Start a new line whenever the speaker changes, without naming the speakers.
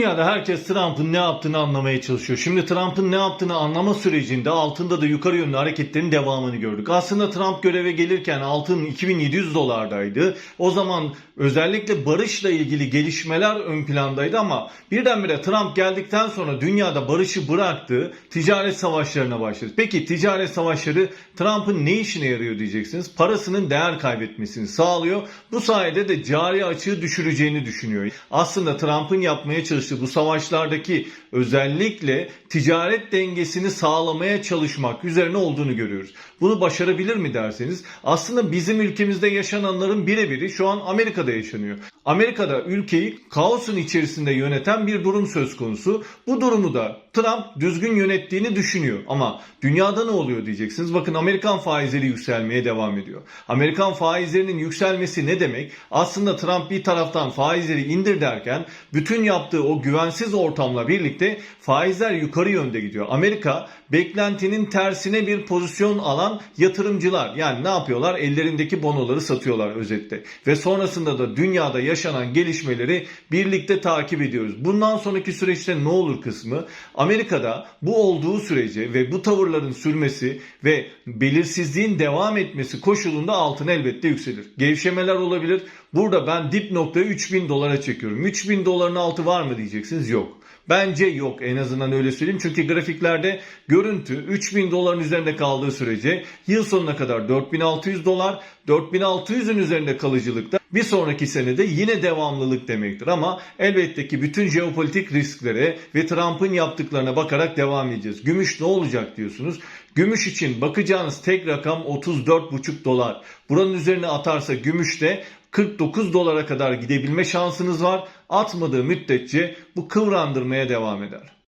Dünyada herkes Trump'ın ne yaptığını anlamaya çalışıyor. Şimdi Trump'ın ne yaptığını anlama sürecinde altında da yukarı yönlü hareketlerin devamını gördük. Aslında Trump göreve gelirken altın 2700 dolardaydı. O zaman özellikle barışla ilgili gelişmeler ön plandaydı ama birdenbire Trump geldikten sonra dünyada barışı bıraktı. Ticaret savaşlarına başladı. Peki ticaret savaşları Trump'ın ne işine yarıyor diyeceksiniz. Parasının değer kaybetmesini sağlıyor. Bu sayede de cari açığı düşüreceğini düşünüyor. Aslında Trump'ın yapmaya çalıştığı bu savaşlardaki özellikle ticaret dengesini sağlamaya çalışmak üzerine olduğunu görüyoruz. Bunu başarabilir mi derseniz aslında bizim ülkemizde yaşananların birebiri şu an Amerika'da yaşanıyor. Amerika'da ülkeyi kaosun içerisinde yöneten bir durum söz konusu. Bu durumu da Trump düzgün yönettiğini düşünüyor. Ama dünyada ne oluyor diyeceksiniz. Bakın Amerikan faizleri yükselmeye devam ediyor. Amerikan faizlerinin yükselmesi ne demek? Aslında Trump bir taraftan faizleri indir derken bütün yaptığı o güvensiz ortamla birlikte faizler yukarı yönde gidiyor. Amerika beklentinin tersine bir pozisyon alan yatırımcılar yani ne yapıyorlar? Ellerindeki bonoları satıyorlar özetle. Ve sonrasında da dünyada yaşanan gelişmeleri birlikte takip ediyoruz. Bundan sonraki süreçte ne olur kısmı Amerika'da bu olduğu sürece ve bu tavırların sürmesi ve belirsizliğin devam etmesi koşulunda altın elbette yükselir. Gevşemeler olabilir. Burada ben dip noktayı 3000 dolara çekiyorum. 3000 doların altı var mı diyeceksiniz? Yok. Bence yok en azından öyle söyleyeyim. Çünkü grafiklerde görüntü 3000 doların üzerinde kaldığı sürece yıl sonuna kadar 4600 dolar, 4600'ün üzerinde kalıcılıkta bir sonraki senede yine devamlılık demektir. Ama elbette ki bütün jeopolitik risklere ve Trump'ın yaptıklarına bakarak devam edeceğiz. Gümüş ne olacak diyorsunuz? Gümüş için bakacağınız tek rakam 34,5 dolar. Buranın üzerine atarsa gümüşte 49 dolara kadar gidebilme şansınız var. Atmadığı müddetçe bu kıvrandırmaya devam eder.